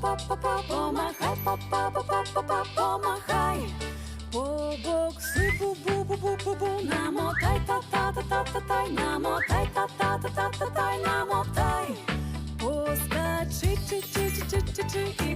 Помахай, помахай. побокси, бу-бу-бу-бу-бу-бу, намотай, та-та-та-та-та-тай, намотай, та-та-та-та-та-тай, намотай. Поскачи, чи-чи-чи-чи-чи-чи,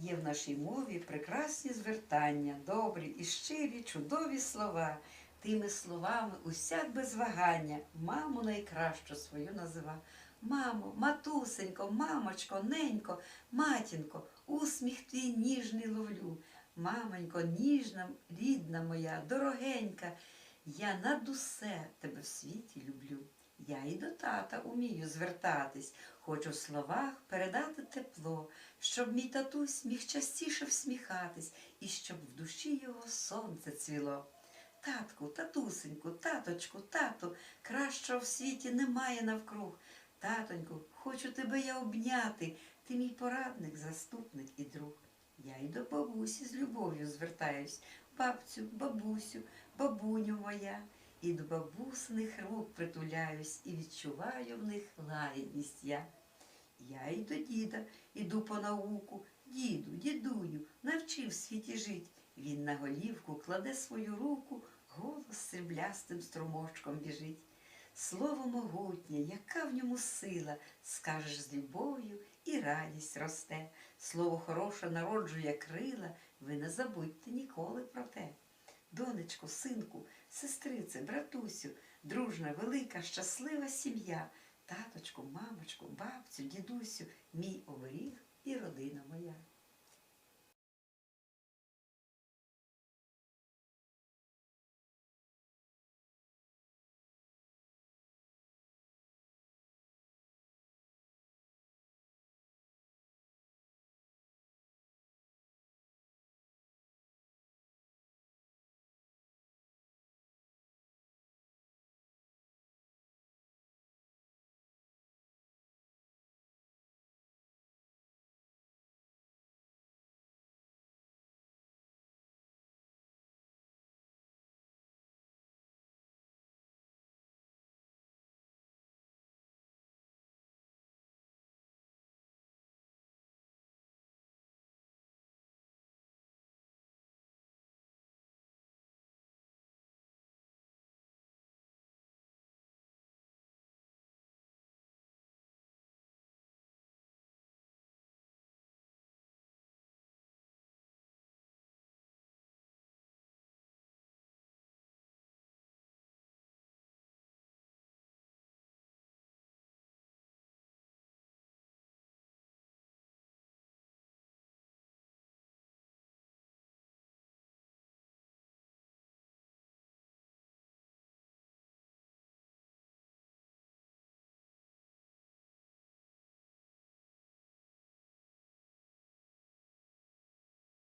Є в нашій мові прекрасні звертання, добрі і щирі, чудові слова. Тими словами усяк без вагання маму найкращу свою назива. Мамо, матусенько, мамочко, ненько, матінко, усміх твій ніжний ловлю. Мамонько, ніжна, рідна моя, дорогенька, я над усе тебе в світі люблю. Я і до тата умію звертатись, хочу в словах передати тепло, щоб мій татусь міг частіше всміхатись і щоб в душі його сонце цвіло. Татку, татусеньку, таточку, тату, кращого в світі немає навкруг. Татоньку, хочу тебе я обняти, ти мій порадник, заступник і друг. Я й до бабусі з любов'ю звертаюсь, бабцю, бабусю, бабуню моя. І до бабусиних рук притуляюсь і відчуваю в них лагідність я. Я й до діда іду по науку, діду, дідуню, навчив світі жить. Він на голівку кладе свою руку, голос сріблястим струмочком біжить. Слово могутнє, яка в ньому сила, скажеш з любов'ю і радість росте. Слово хороше народжує крила, ви не забудьте ніколи про те. Донечко, синку, сестрице, братусю, дружна, велика, щаслива сім'я, таточку, мамочку, бабцю, дідусю, мій оберіг і родина моя.